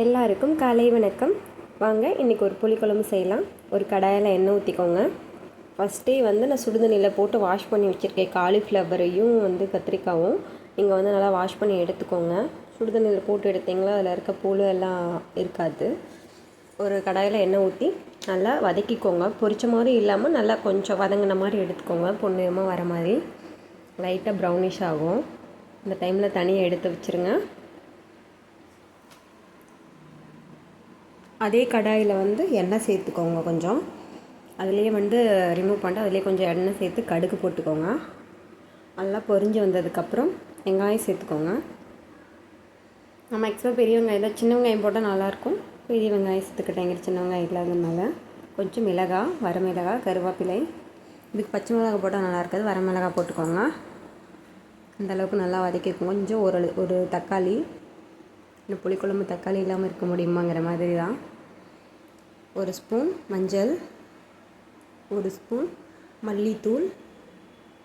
எல்லாருக்கும் காலை வணக்கம். வாங்க இன்றைக்கி ஒரு புளிக்குழம்பு செய்யலாம். ஒரு கடாயில் எண்ணெய் ஊற்றிக்கோங்க ஃபஸ்ட்டே வந்து நான் சுடுதண்ணியில் போட்டு வாஷ் பண்ணி வச்சுருக்கேன். காலிஃப்ளவரையும் வந்து கத்திரிக்காவும். நீங்கள் வந்து நல்லா வாஷ் பண்ணி எடுத்துக்கோங்க. சுடுதண்ணியில் போட்டு எடுத்தீங்களா? அதில் இருக்க புழு எல்லாம் இருக்காது. ஒரு கடாயில் எண்ணெய் ஊற்றி நல்லா வதக்கிக்கோங்க. பொரிச்ச மாதிரி இல்லாமல் நல்லா கொஞ்சம் வதங்கின மாதிரி எடுத்துக்கோங்க. பொன்னிறமாக வர மாதிரி. லைட்டாக ப்ரௌனிஷ் ஆகும். இந்த டைமில் தனியாக எடுத்து வச்சுருங்க. அதே கடாயில் வந்து எண்ணெய் சேர்த்துக்கோங்க கொஞ்சம். அதுலேயே வந்து ரிமூவ் பண்ணிட்டு அதுலேயே கொஞ்சம் எண்ணெய் சேர்த்து கடுகு போட்டுக்கோங்க. நல்லா பொரிஞ்சு வந்ததுக்கப்புறம் வெங்காயம் சேர்த்துக்கோங்க. நான் மேக்ஸிமம் பெரிய வெங்காயம் தான் சின்ன வெங்காயம் போட்டால் நல்லாயிருக்கும். பெரிய வெங்காயம் சேர்த்துக்கிட்டேன் சின்ன வெங்காயம் இல்லாததுனால. கொஞ்சம் மிளகாய் வரமிளகாய் கருவேப்பிலை. இதுக்கு பச்சை மிளகாய் போட்டால் நல்லா இருக்காது வரமிளகாய் போட்டுக்கோங்க. அந்த அளவுக்கு நல்லா வதக்கிக்கோங்க. கொஞ்சம் ஒரு ஒரு தக்காளி இந்த புளிக்குழம்பு தக்காளி இல்லாமல் இருக்க முடியுமாங்கிற மாதிரி தான் ஒரு ஸ்பூன் மஞ்சள் ஒரு ஸ்பூன் மல்லித்தூள்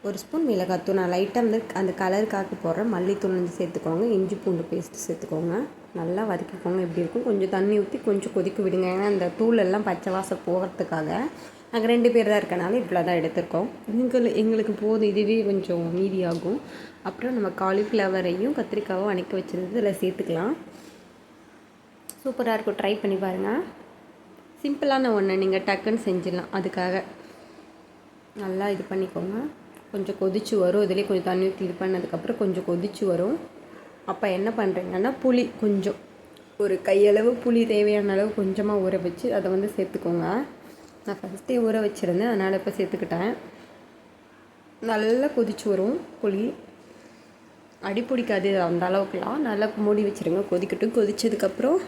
ஒரு ஸ்பூன் மிளகாத்தூள் நான் லைட்டாக வந்து அந்த கலருக்காக போடுறேன். மல்லித்தூள் வந்து சேர்த்துக்கோங்க. இஞ்சி பூண்டு பேஸ்ட்டு சேர்த்துக்கோங்க. நல்லா வதக்கிக்கோங்க. எப்படி இருக்கும்? கொஞ்சம் தண்ணி ஊற்றி கொஞ்சம் கொதிக்க விடுங்க. ஏன்னா அந்த தூள் எல்லாம் பச்சை வாசம் போகிறதுக்காக நாங்கள் ரெண்டு பேர் தான் இருக்கனால இவ்வளோ தான் எடுத்திருக்கோம். எங்களுக்கு எங்களுக்கு போதும். இதுவே கொஞ்சம் மீதி ஆகும் அப்புறம் நம்ம காலிஃப்ளவரையும் கத்திரிக்காவும் அணைக்க வச்சுருந்து இதில் சேர்த்துக்கலாம். சூப்பராக இருக்கும். ட்ரை பண்ணி பாருங்கள் சிம்பிளான ஒன்று நீங்கள் டக்குன்னு செஞ்சிடலாம். அதுக்காக. நல்லா இது பண்ணிக்கோங்க. கொஞ்சம் கொதிச்சு வரும். இதுலேயே கொஞ்சம் தண்ணி ஊற்றி இது பண்ணதுக்கப்புறம் கொஞ்சம் கொதிச்சு வரும். அப்போ என்ன பண்ணுறீங்கன்னா புளி கொஞ்சம். ஒரு கையளவு புளி தேவையான அளவு கொஞ்சமாக ஊற வச்சு அதை வந்து சேர்த்துக்கோங்க. நான் ஃபஸ்ட்டே ஊற வச்சுருந்தேன். அதனால் இப்போ சேர்த்துக்கிட்டேன். நல்லா கொதிச்சு வரும் புளி. அடி பிடிக்காது அந்த அளவுக்குலாம். நல்லா மூடி வச்சுருங்க. கொதிக்கட்டும். கொதிச்சதுக்கப்புறம்